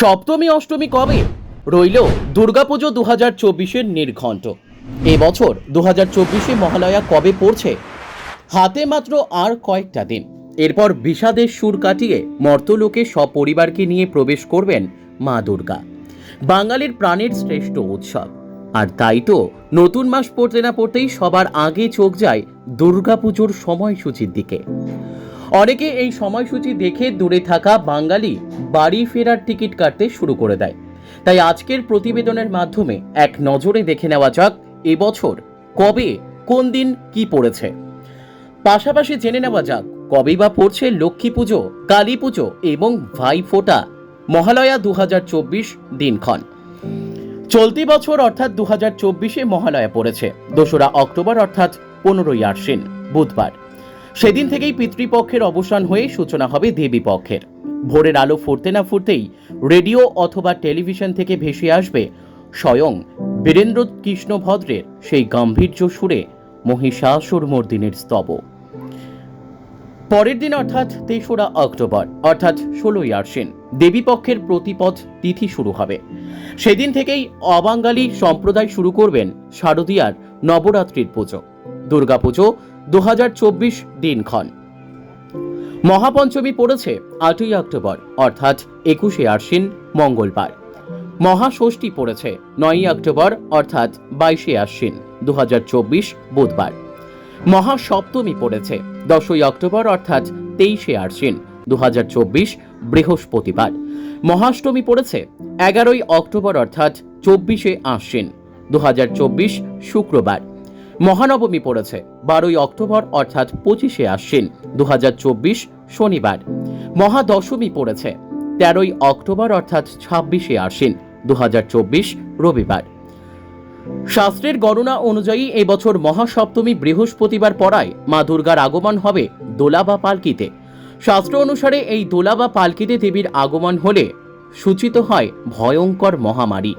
সপ্তমী, অষ্টমী কবে? রইল দুর্গাপুজো দু হাজার চব্বিশের নির্ঘণ্ট। এবছর দু হাজার চব্বিশে মহালয়া কবে পড়ছে? হাতে মাত্র আর কয়েকটা দিন। এরপর বিষাদের সুর কাটিয়ে মর্তলোকে সপরিবারকে নিয়ে প্রবেশ করবেন মা দুর্গা। বাঙালির প্রাণের শ্রেষ্ঠ উৎসব। আর তাই তো নতুন মাস পড়তে না পড়তেই সবার আগে চোখ যায় দুর্গাপুজোর সময়সূচির দিকে। অনেকে এই সময়সূচি দেখে দূরে থাকা বাঙালি বাড়ি ফেরার টিকিট কাটতে শুরু করে দেয়। তাই আজকের প্রতিবেদনের মাধ্যমে এক নজরে দেখে নেওয়া যাক এবছর কবে, কোন দিন কি পড়েছে। পাশাপাশি জেনে নেওয়া যাক কবে বা পড়ছে লক্ষ্মী পুজো, কালী পুজো এবং ভাইফোঁটা মহালয়া দু হাজার চব্বিশ দিনক্ষণ। চলতি বছর অর্থাৎ দু হাজার চব্বিশে মহালয়া পড়েছে। দোসরা অক্টোবর অর্থাৎ পনেরোই আশ্বিন, বুধবার। সেদিন থেকেই পিতৃপক্ষের অবসান হয়ে সূচনা হবে দেবী পক্ষের। ভোরের আলো ফুটতে না ফুটতেই রেডিও অথবা টেলিভিশন থেকে ভেসে আসবে স্বয়ং বীরেন্দ্র কৃষ্ণ ভদ্রের সেই গাম্ভীর্য সুরে মহিষাসুর মর্দিনের স্তব। পরের দিন অর্থাৎ তেসরা অক্টোবর, অর্থাৎ ষোলোই আশ্বিন দেবীপক্ষের প্রতিপদ তিথি শুরু হবে। সেদিন থেকেই অবাঙ্গালি সম্প্রদায় শুরু করবেন শারদীয়ার নবরাত্রির পুজো। দুর্গাপুজো দু হাজার চব্বিশ দিনক্ষণ। মহাপঞ্চমী পড়েছে আটই অক্টোবর, অর্থাৎ একুশে আশ্বিন মঙ্গলবার। মহাষষ্ঠী পড়েছে নয়ই অক্টোবর, অর্থাৎ বাইশে আশ্বিন, দু হাজার চব্বিশ বুধবার। মহাসপ্তমী পড়েছে দশই অক্টোবর, অর্থাৎ তেইশে আশ্বিন, দু হাজার চব্বিশ বৃহস্পতিবার। মহাষ্টমী পড়েছে এগারোই অক্টোবর, অর্থাৎ চব্বিশে আশ্বিন, দু শুক্রবার। মহানবমী পড়েছে, বারোই অক্টোবর, অর্থাৎ পঁচিশে আশ্বিন দু শনিবার। মহাদশমী পড়েছে, তেরোই অক্টোবর, অর্থাৎ ছাব্বিশে আশ্বিন দু রবিবার। শাস্ত্রের গণনা অনুযায়ী এবছর মহাসপ্তমী বৃহস্পতিবার পড়ায় মা দুর্গার আগমন হবে দোলা বা পালকিতে। শাস্ত্র অনুসারে এই দোলা বা পালকিতে দেবীর আগমন হলে সূচিত হয় ভয়ঙ্কর মহামারী।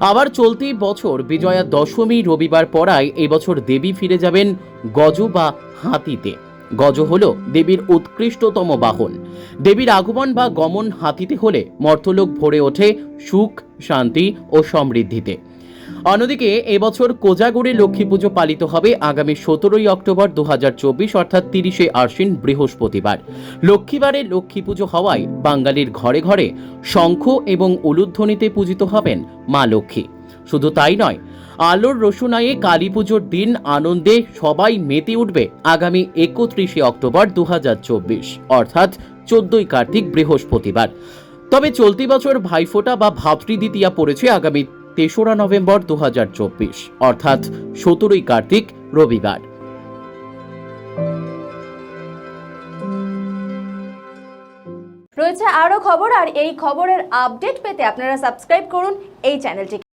আবার চলতি বছর বিজয়া দশমী রবিবার পড়ায় এবছর দেবী ফিরে যাবেন গজ বা হাতিতে। গজ হল দেবীর উৎকৃষ্টতম বাহন। দেবীর আগমন বা গমন হাতিতে হলে মর্তলোক ভরে ওঠে সুখ, শান্তি ও সমৃদ্ধিতে। অন্যদিকে, এবছর কোজাগরে লক্ষ্মী পুজো পালিত হবে আগামী সতেরোই অক্টোবর দুহাজার চব্বিশ, অর্থাৎ তিরিশে আশ্বিন বৃহস্পতিবার। লক্ষ্মীবারে লক্ষ্মী পুজো হওয়ায় বাঙালির ঘরে ঘরে শঙ্খ এবং উলুধ্বনিতে পূজিত হবেন মা লক্ষ্মী। শুধু তাই নয়, আলোর রসুনায়ে কালী পুজোর দিন আনন্দে সবাই মেতে উঠবে আগামী একত্রিশে অক্টোবর দু হাজার চব্বিশ, অর্থাৎ চোদ্দই কার্তিক বৃহস্পতিবার। তবে চলতি বছর ভাইফোঁটা বা ভাতৃদ্বিতীয়া পড়েছে আগামী তেসরা নভেম্বর দু হাজার চব্বিশ, অর্থাৎ সতেরোই কার্তিক, রবিবার। রয়েছে আরও খবর, আর এই খবরের আপডেট পেতে আপনারা সাবস্ক্রাইব করুন এই চ্যানেলটিকে।